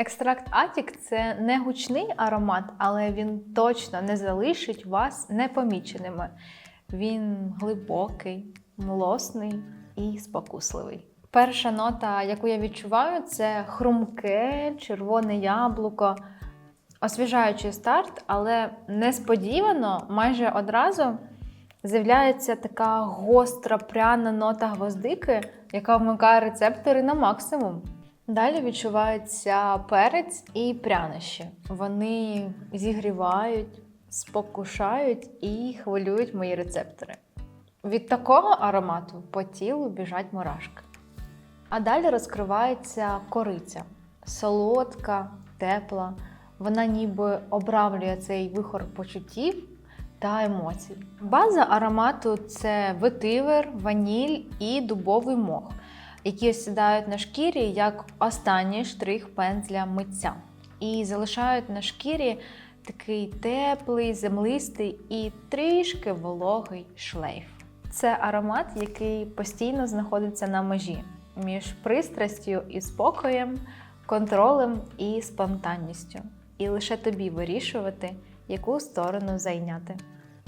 Екстракт Атік це не гучний аромат, але він точно не залишить вас непоміченими. Він глибокий, млосний і спокусливий. Перша нота, яку я відчуваю, це хрумке, червоне яблуко. Освіжаючий старт, але несподівано, майже одразу з'являється така гостра пряна нота гвоздики, яка вмикає рецептори на максимум. Далі відчувається перець і прянощі. Вони зігрівають, спокушають і хвилюють мої рецептори. Від такого аромату по тілу біжать мурашки. А далі розкривається кориця. Солодка, тепла. Вона ніби обравлює цей вихор почуттів та емоцій. База аромату це ветивер, ваніль і дубовий мох, які осідають на шкірі як останній штрих пензля митця. І залишають на шкірі такий теплий, землистий і трішки вологий шлейф. Це аромат, який постійно знаходиться на межі між пристрастю і спокоєм, контролем і спонтанністю. І лише тобі вирішувати, яку сторону зайняти.